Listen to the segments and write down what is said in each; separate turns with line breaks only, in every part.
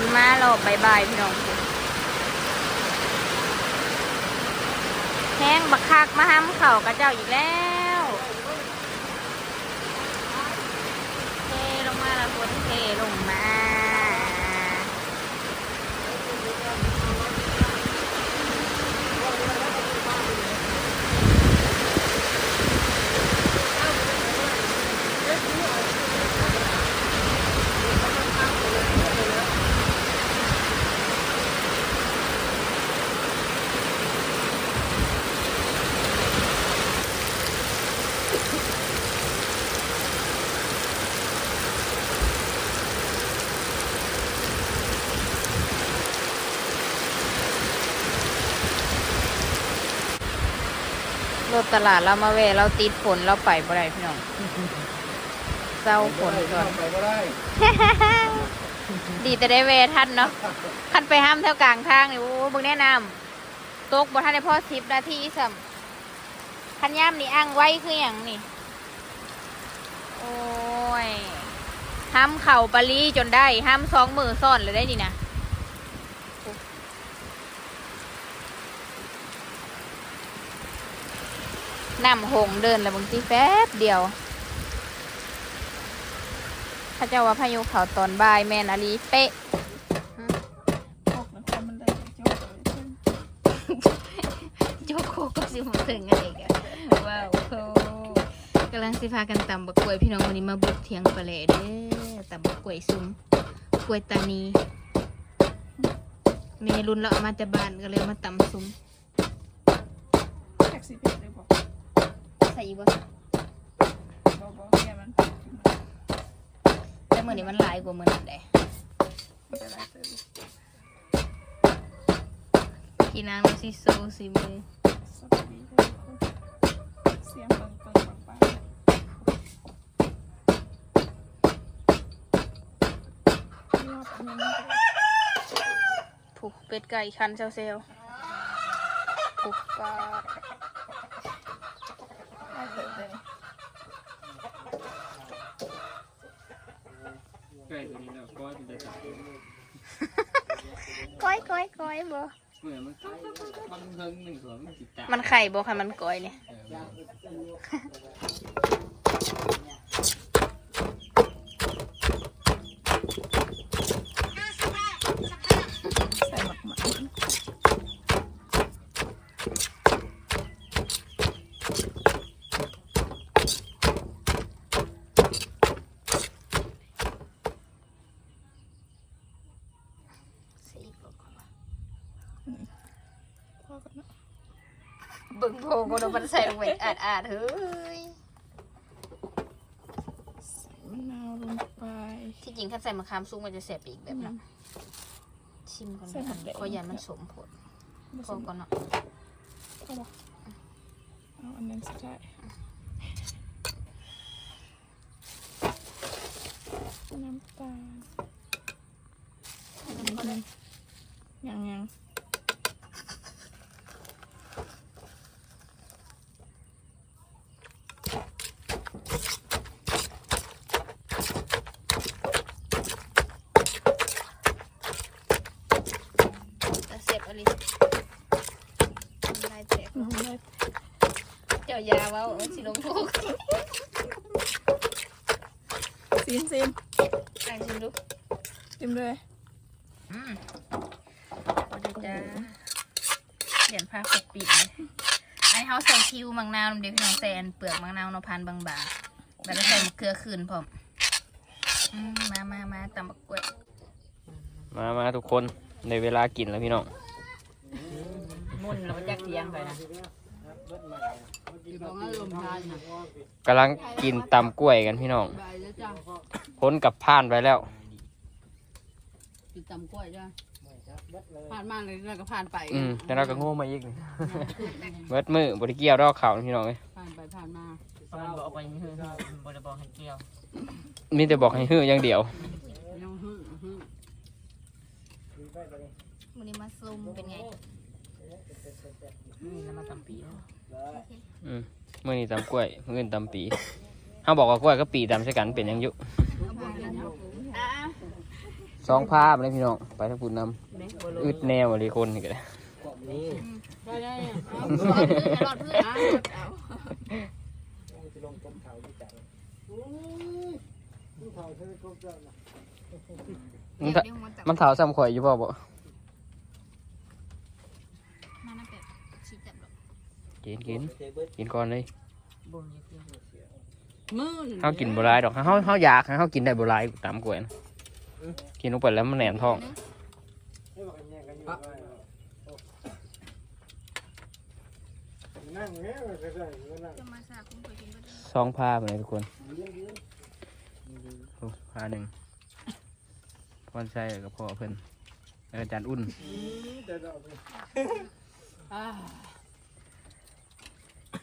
นมาเราบายบายพี่น้องแห้งบักคักมาห้ามเข่ากระเจ้าอีกแล้วเทลงมาละฝนเทลงมา ร ถตลาดเรามาเวะเราติดฝนเราไปบ่ได้พี่น้องเศร้าฝนก่อน
ไปก็ได้
ดีแต่ได้เวทันเนาะคันไปห้ามแถวกลางทางนี่โอ้เบิ่งแนะนำตกบ่ทันได้พอสิบนาทีซ้ำคันย่ามนี่อ้างไว้คืออย่างนี่ โอ้ยห้ามเข่าปารีจนได้ห้ามสองมือซ่อนเลยได้นี่นะ น้ำหงเดินแล้วบางทีแป๊บเดียวถ้าเจ้าว่าพายุเขาตอนบ่ายแมนอาลีเป๊ะ
ออกแล้วความมันได้เจ้าเลย
โจโคก็สิมาถึงอะไรกันว้าวโคกำลังสิพากันตำบักกล้วยพี่น้องวันนี้มาบุกเทียงปลาเล่เด้อตำบักกล้วยซุ้มกล้วยตานีเมรุนเราเอามาแต่บ้านก็เลยมาตำซุ้ม
แท็กซี่
ส่อีกบ่
บอกบอกเนี่ยมัน
แต่มื้อนี้มันหลายกว่ามื้อนั้นแหละ
มันจะได้เติม
กินน้ำสิโซสิมือ
สวัสดีทุกคนเสียงเปิงเปิงปังปังยอดอันนี้
ผูกเป็ดไก่คันเซลเซลผูกปลา
ใกล้ตัวนี้แล้วก็มันจะจับ
ก้อยก้อยก้อยบ่
เหมือนมันมันเพิ่งหนึ่งส่วนมันจิตตา
มันไข่บ่ค่ะมันก้อยเนี่ย
ใส่หมักหมัก
สีบ่ก่อน
พอกันนะ
เบิ่งโพก็โดนมันใส่ลงไปอาดอาดๆเฮ้ย
ใส่มะนาวลงไป
ที่จริงถ้าใส่มะขามซุกมันจะแสบอีกแบบนั้นชิมก่อน
ใส่
นะ
หอมแดง
ขอยันมันสมผล
ผ
พ
ส
อ
ม
ก่อนเนาะ
เข้ามาเอาอันนั้นสุดท้ายน้ำตาล ยังยัง
จะเสบอะไรได้เจ็บ
น้ำได้
เจ้ายาเว่าเอาสิลงทุก
ซีนซีน
อ่านชิมดู
จิ้มเลย
อืมพอดีจ้าเปลี่ยนผ้าปกปิดเลยไอเฮาใส่คิวมังนาวเด็กพี่น้องใส่อันเปลือกมังนาวเนาะพันบางๆแล้วก็ใส่มะเขือคืนพร้อมอืมมามามาตำบักกล้วย
มามาทุกคนในเวลากินแล้วพี่น้อง
มุ่นเราจะเทียงไปนะ
กำลังกินตำกล้วยกันพี่น้องพ้นกับผ่านไปแล้ว
ติดตำกล้วยจ้ะผ่านมาเลยแล้วก็ผ่านไป
อืมแล้วเราก็โง่มาอีกนี่เบิดมือบริเกี่ยวดอกเขาพี่น้องเลย
ผ่านไปผ่านมา
บอกไปเฮ้ยบริบอกให้เกี่ยว
มีแต่บอกให้ฮืออย่างเดียว
ยังฮึ่มฮึ่ม
วันนี้มาซุ่มเป็นไง
นี่แล้วมาตำปีแล้ว
อื มมื่อนี้ตำกล้วยมื่ออื่นตำปีเขาบอกว่ากล้วยก็ปีตำใช่กันเป็นหยังอยุ
ส
สองภาพเลยพี่น้องไปทั้งปุ่นน
แม่บ่ลงำ
อึดแนวอะไรคนนี่ก็ได้
นี่
ได้ได้อะเอา
รอดเพื่อนรอดเพื่อน
เอาเอา
มัน
เดี๋ยวมันจับ
มันเท้าซ้ำข่อยอยู่บ่บ่
มาน้ำเป็ดชี้จับหรอก
กินกินกินก่อนเลย
เกี่ยว
มือ
เฮากินบ่หลายดอกเฮาเฮาอยากเฮากินได้บ่หลายตามกล้วยนะกินลงไปแล้วมันแหนมท้อง
สาคุ้า
เลยทุกคนโอ้าหนึ่งพรชัยกับพ่อเพิ่นอาจารย์อุ่น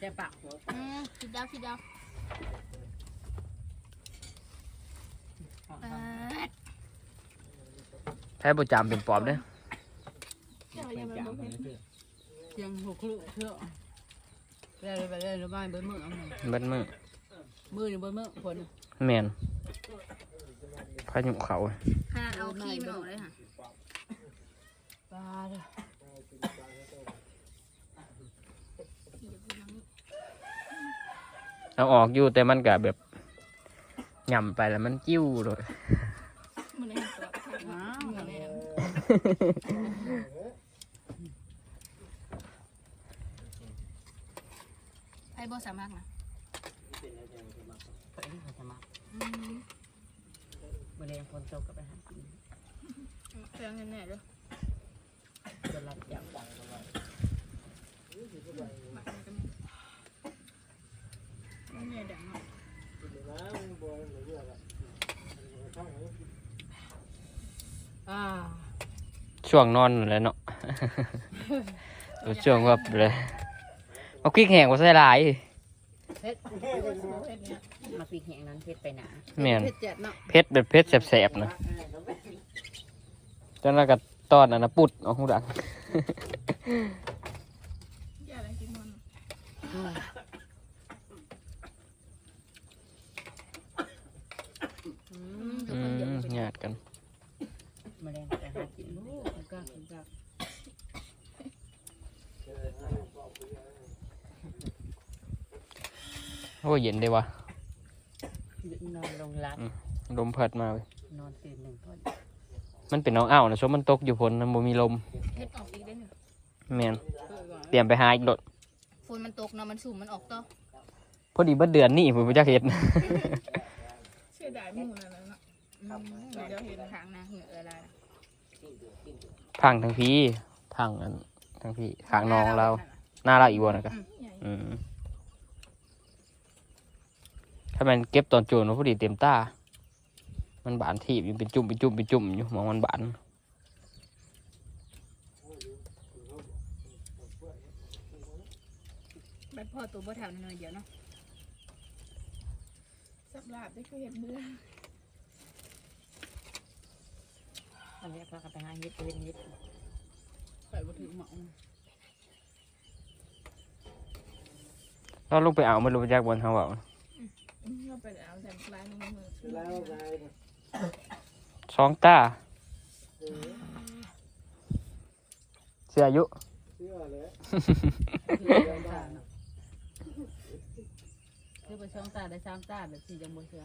อ่าเจ็บปาก
อืมคิดดาวคิดดาวเปิด
ใช้ประจำเป็นปอบเด้อ
เจ้ายังมันบ่เห็น
เสียงหกลุเชื่อไปเลยไปเลยหรือไม่เบิ้ลมือเอาหน่อย
เบัดมือ
มือหรือเบิ้ลมือคน
แมนพายุเขา
ขนาดเอาขี้มันออกเลยค่ะ
ปลาเลย
เอาออกอยู่แต่มันก็แบบหย่ำไปแล้วมันจิ้วเลย
มันเห็นตัว
อ้าว
เหมือนแม่
ไอ้บอสามารถนะ
ไปที่เขาจะมา
อืม
เมื่อเรียนฝนตกก็ไปหากิน
แพงแน่ๆเด้อ
จะรับอย่าง
หมักมันก็มีมันใหญ่ดังเนาะ
อ่า
ช่วงนอนนั่นแหล้วเนาะช่วงแบบเลยเอาคลิกแห้งมาใส่หลาย
เผ็ด
มาปีกแห่งนั้นเพชรไปหนา
แม่น
เผ็ดเจ็ดเนาะ
เพชรแบบเพชรแสบๆนะจนแล้วก็ตอนอันนะปุดเอาหูดัง
อย่าอะไรกินมัน
อืม
อืมญาติกัน
เมื่อเรียนไปหากิน
โอ้ ยกล้ากินกล้า
โอ้ยเย็นได้วะ
นอนลงรัด
ลมพัดมาเว้ย
นอนตื่นหนึ่งก่อน
มันเป็นน้องอ้าวนะชมมันตกอยู่พนมันบ่มีลม
เฮ็ดออกอีกได้หนึ่ง
แม่น
เออว่ะ
เตรียมไปหาอีกรถ
ฝนมันตกเนาะมันสุ่มมันออกต่อ
พอดีเบิดเดือนนี่ผมไปจักเห็ด
เสียดายหมูนั่นแหละเนาะ
เดี๋ยวเห็นทางนะเหงื่ออะไรนะ
พังทั้งพี่พังอันทั้งพี่ขางน้องเรา หน้าเราอีกวันนะครับ
ใหญ่
อืมถ้ามันเก็บตอนโจรมันพอดีเต็มตา มันบานทีบอยู่เป็นจุ่มเป็นจุ่มเป็นจุ่มอยู่มองมันบาน
บัดพ่อตัวบ่แถวนึงเดียวเนาะ
สับลาบได้คือเห็ดเบื่อ
ตอนนี้พากันไปหาเฮ็ดเฮ็ดเฮ็ด
ไปบ่ถึงหมอง
เราลงไปเอามันลงไปจากบนเขาเอา
อืมเราไปเอาแต่ปลายมือ
สองตาเสียอายุ
คือไปช่องตาได้สามตาแบบสี่จังบ่เชื่อ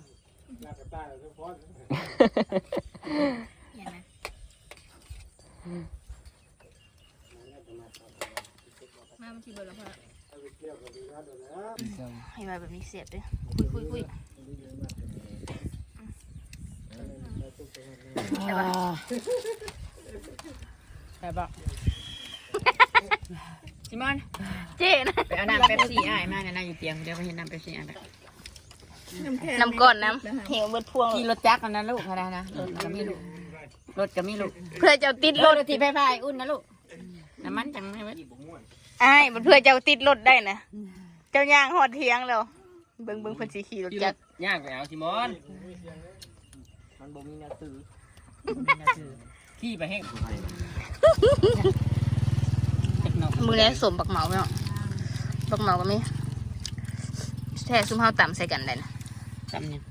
อย่างนะ มามันทีเบิดแล้วพ่อให้มาแบบนี้เสียบด้วยคุยคุยคุย
ใช่ปะ
จิมอน
เจ๊นะ
ไปเอาน้ำเป๊ปซี่อ้ายมาเนี่ยนายอยู่เตียงเดี๋ยวไปเห็นน้ำเป๊ปซี่อ้ายไป
น้ำแข็ง
น้ำก้อนน้ำเหวเบิดพวง
ขี่รถจักรกันนะลูกอะไรนะรถก็มีลูก รถก็มีลูก
เพื่อเจ้าติด
ร
ร
ถ
ถ
ที่ไฟฟ้าอุ่นนะลูกน้ำมันจังไม่เว้ย
อ้ายมันเพื่อเจ้าติดรถได้นะเจ้าย่างหอดเทียงแล้วเบิ่งเบิ่งคนสีขี่รถจักร
ย่างไปเอาชิมอน
มันบ่มีแนวซื้อมีแนวซื้อ
ขี้ไปแห้ง
เทคโน
มือนี้สมบักเหมาเนาะบักเหมาก็มีแท้ซุ่มเฮาต่ำใส่กันได้นะ
จำเนี่ย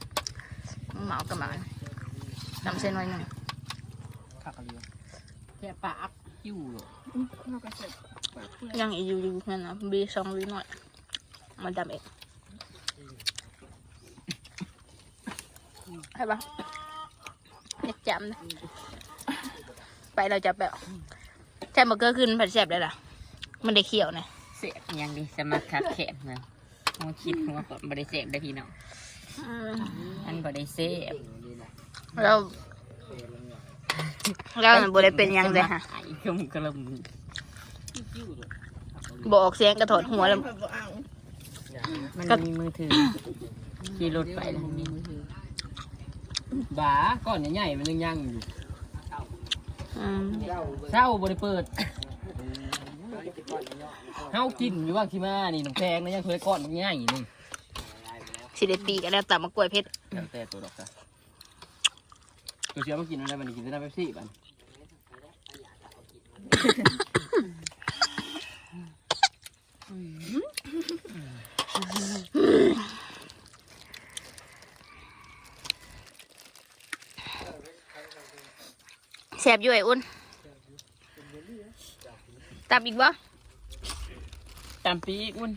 บักเหมากับหมาต่ำเส้นไว้หนึ่ง
คักอะไรวะ
แค่ปาก
กิ้วเลย
เราก็เสร็จปากเปื่อย
ยังอีกอยู่อยู่นั่นนะบีสองวีหน่อยมันดำเองใช่ปะเนี่ยจำนะไปเราจะแบบใช่มาเกอร์ขึ้นผัดแซ่บได้ล่ะมันได้เขียวนะ
เสียบยังดีสมัครคักแขนนะหัวคิดหัวกดบริเสบได้พี่น้อง
อืม
อันบริเสบ
เราเราบได้เป็นหยังเลยฮะ
ไอ้กลมกลม
บอกเสียงกระโถนหัวแล้ว
ผัดบ่เอา
มันมีมือถือขี่รถไปแล้วมีมือถือ
บ้าก้อนใหญ่ๆมันยังยังอยู่
อืม
เช้าบริเปิดเฮากินอยู่บ้างที่มานี่น้ำแพงนะยังเคยก้อนมันง่ายนี่
สิได้ตีกันแล้วตับมะกล้วยเพชร
แล้วแต่ตัวดอกจ้ะ ตัวเชียวมากินอะไรมันกินได้น้ำเป๊ปซี่บัน
แสบอยู่ไอ้อุ่นตับอีกบ่
ตำปีกอุ่น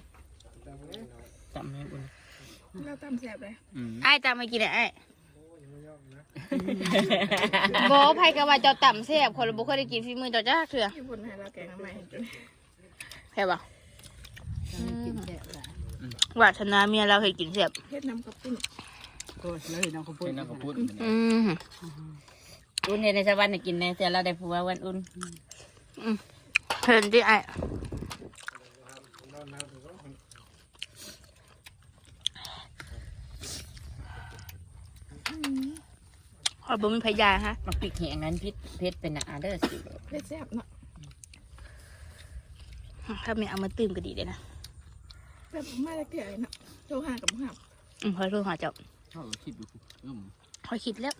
ตำให้อุ่น
เราตำแสบเลย
อืม
ไอ้ายตามมากินไอ้ไอ้ายบ่ไผก็ว่าเจ้าต่ำแซ่บคนละบ่เคยได้กินฝีมือเจ้าจ้าเถื่อ
ที่บนให้เราแกงน้ำใหม่จน
ใช่ป่ะ
กินแซ่บละ
วาสนาเมียเราเคยกินแซ่บ
เฮ็ดน้ำกระปุ้น
ก็เลยน้องข้าวปุ้
เป็นนน้ำกระพุ้น
อืม
อุ่นเนี่ยในสวรรค์น่ะกินในแต่เราได้ผัววันอุ่น
เพิ่นที่ไอ้ายขอยบ่มีพยาฮะ
มาปิกแหงนั้นพิษเพชรเป็นหนาเด้อสิ
เฮ็ดแสบเนาะ
ถ้าไม่เอามาตื่มก็ดีเลยนะ
แบบมาตะเกียบเนาะโทรหากับหับ
อืมขอโทษหาเจ้า
เขาคิดดูอืม
ขอยคิดแล้ว